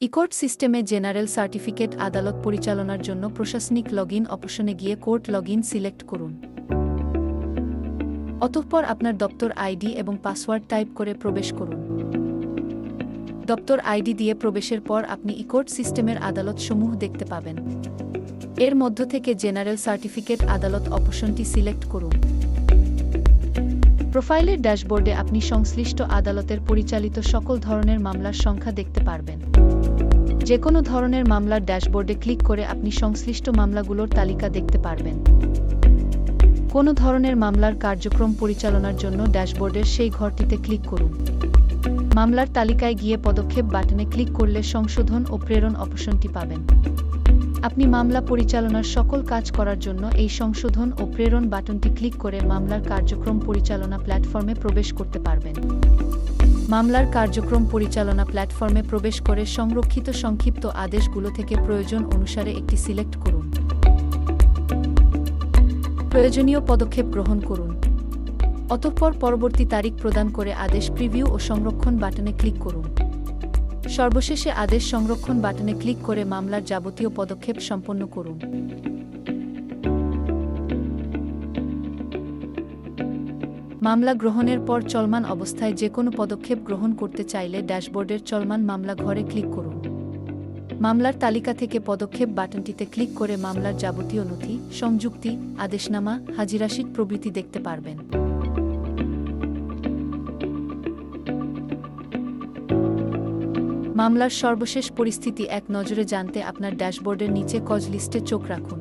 ইকোর্ট সিস্টেমে general certificate আদালত পরিচালনার জন্য প্রশাসনিক লগ ইন অপশনে গিয়ে কোর্ট লগ ইন সিলেক্ট করুন। অতঃপর আপনার দপ্তর আইডি এবং পাসওয়ার্ড টাইপ করে প্রবেশ করুন। দপ্তর আইডি দিয়ে প্রবেশের পর আপনি ইকোর্ট সিস্টেমের আদালতসমূহ দেখতে পাবেন। এর মধ্য থেকে জেনারেল সার্টিফিকেট আদালত অপশনটি সিলেক্ট করুন। প্রোফাইলের ড্যাশবোর্ডে আপনি সংশ্লিষ্ট আদালতের পরিচালিত সকল ধরনের মামলার সংখ্যা দেখতে পারবেন। যে কোনো ধরনের মামলার ড্যাশবোর্ডে ক্লিক করে আপনি সংশ্লিষ্ট মামলাগুলোর তালিকা দেখতে পারবেন। কোনো ধরনের মামলার কার্যক্রম পরিচালনার জন্য ড্যাশবোর্ডের সেই ঘরটিতে ক্লিক করুন। মামলার তালিকায় গিয়ে পদক্ষেপ বাটনে ক্লিক করলে সংশোধন ও প্রেরণ অপশনটি পাবেন। আপনি মামলা পরিচালনার সকল কাজ করার জন্য এই সংশোধন ও প্রেরণ বাটনটি ক্লিক করে মামলার কার্যক্রম পরিচালনা প্ল্যাটফর্মে প্রবেশ করতে পারবেন। মামলার কার্যক্রম পরিচালনা প্ল্যাটফর্মে প্রবেশ করে সংরক্ষিত সংক্ষিপ্ত আদেশগুলো থেকে প্রয়োজন অনুসারে একটি সিলেক্ট করুন। প্রয়োজনীয় পদক্ষেপ গ্রহণ করুন। অতঃপর পরবর্তী তারিখ প্রদান করে আদেশ প্রিভিউ ও সংরক্ষণ বাটনে ক্লিক করুন। সর্বশেষে আদেশ সংরক্ষণ বাটনে ক্লিক করে মামলার যাবতীয় পদক্ষেপ সম্পন্ন করুন। মামলা গ্রহণের পর চলমান অবস্থায় যে কোনো পদক্ষেপ গ্রহণ করতে চাইলে ড্যাশবোর্ডের চলমান মামলা ঘরে ক্লিক করুন। মামলার তালিকা থেকে পদক্ষেপ বাটনটিতে ক্লিক করে মামলার যাবতীয় নথি, সংযুক্তি, আদেশনামা হাজিরাশিট প্রভৃতি দেখতে পারবেন। মামলার সর্বশেষ পরিস্থিতি এক নজরে জানতে আপনার ড্যাশবোর্ডের নিচে কজ লিস্টে চোখ রাখুন।